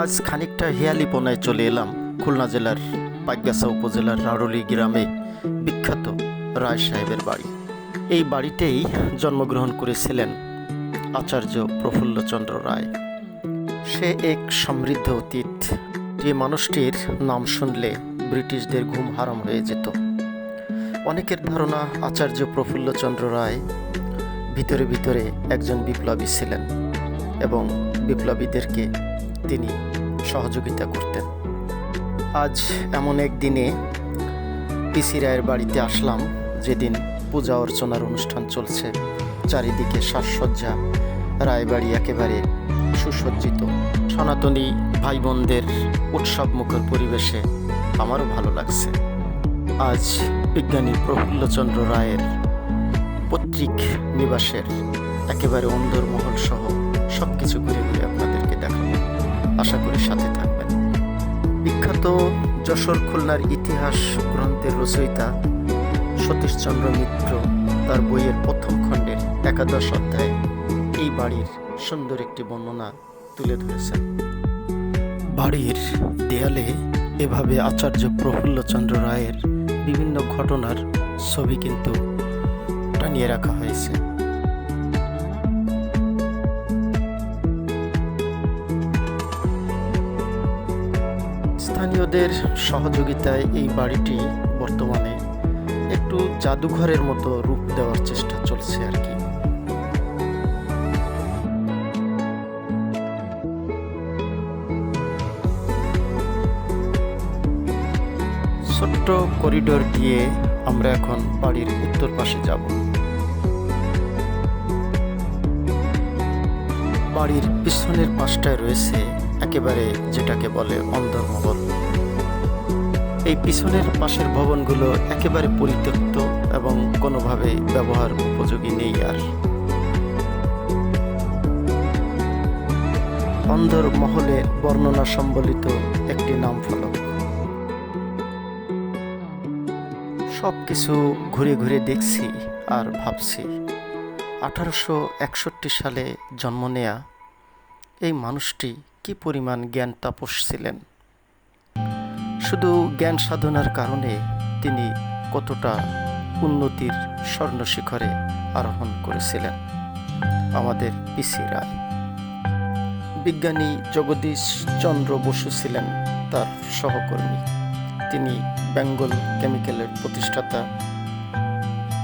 আজ খানিকটা হিয়ালিপনায় চলে এলাম খুলনা জেলার পাইগাসা উপজেলার রাড়লি গ্রামে বিখ্যাত রায় সাহেবের বাড়ি। এই বাড়িতেই জন্মগ্রহণ করেছিলেন আচার্য প্রফুল্লচন্দ্র রায়। সে এক সমৃদ্ধ অতীত। যে মানুষটির নাম শুনলে ব্রিটিশদের ঘুম হারাম হয়ে যেত। অনেকের ধারণা আচার্য প্রফুল্লচন্দ্র রায় ভিতরে ভিতরে একজন বিপ্লবী ছিলেন এবং বিপ্লবীদেরকে তিনি সহযোগিতা করতেন। আজ এমন এক দিনে পিসি রায়ের বাড়িতে আসলাম, যেদিন পূজা অর্চনার অনুষ্ঠান চলছে। চারিদিকে সাজসজ্জা, রায়বাড়ি একেবারে সুসজ্জিত। সনাতনী ভাই বোনদের উৎসবমুখর পরিবেশে আমারও ভালো লাগছে। আজ বিজ্ঞানী প্রফুল্লচন্দ্র রায়ের পৈতৃক নিবাসের একেবারে অন্দরমহল সহ সব কিছু ঘুরে বিখ্যাত যশোর খুলনার ইতিহাস গ্রন্থের রচয়িতা সতীশচন্দ্র মিত্র তার বইয়ের প্রথম খণ্ডের একাদশ অধ্যায়ে এই বাড়ির সুন্দর একটি বর্ণনা তুলে ধরেছেন। বাড়ির দেয়ালে এভাবে আচার্য প্রফুল্লচন্দ্র রায়ের বিভিন্ন ঘটনার ছবি কিন্তু টানিয়ে রাখা হয়েছে। স্থানীয়দের সহযোগিতায় এই বাড়িটি বর্তমানে একটু জাদুঘরের মতো রূপ দেওয়ার চেষ্টা চলছে আর কি। ছোট্ট করিডোর দিয়ে আমরা এখন বাড়ির উত্তর পাশে যাব। বাড়ির পিছনের পাশটায় রয়েছে একেবারে যেটাকে বলে অন্দরমহল এই পিছনের পাশের ভবনগুলো একেবারে পরিত্যক্ত এবং কোনোভাবে ব্যবহার উপযোগী নেই আর। অন্দর মহলে বর্ণনা সম্বলিত একটি নাম ফলক সব কিছু ঘুরে ঘুরে দেখছি আর ভাবছি, আঠারোশো একষট্টি সালে জন্ম নেয়া এই মানুষটি কি পরিমাণ জ্ঞান তাপস ছিলেন? শুধু জ্ঞান সাধনার কারণে তিনি কতটা উন্নতির স্বর্ণ শিখরে আরোহণ করেছিলেন। আমাদের পিসি রায়। বিজ্ঞানী জগদীশ চন্দ্র বসু ছিলেন তার সহকর্মী। তিনি বেঙ্গল কেমিক্যালের প্রতিষ্ঠাতা,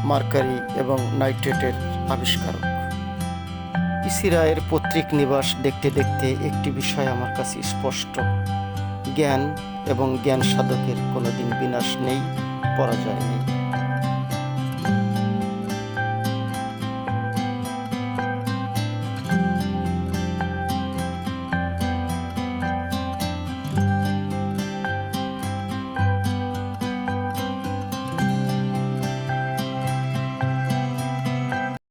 মার্কারি এবং নাইট্রেটের আবিষ্কারক। পিসি রায়ের পৈতৃক নিবাস দেখতে দেখতে একটি বিষয় আমার কাছে স্পষ্ট। জ্ঞান এবং জ্ঞান সাধকের কোনো দিন বিনাশ নেই, পরাজয় নেই।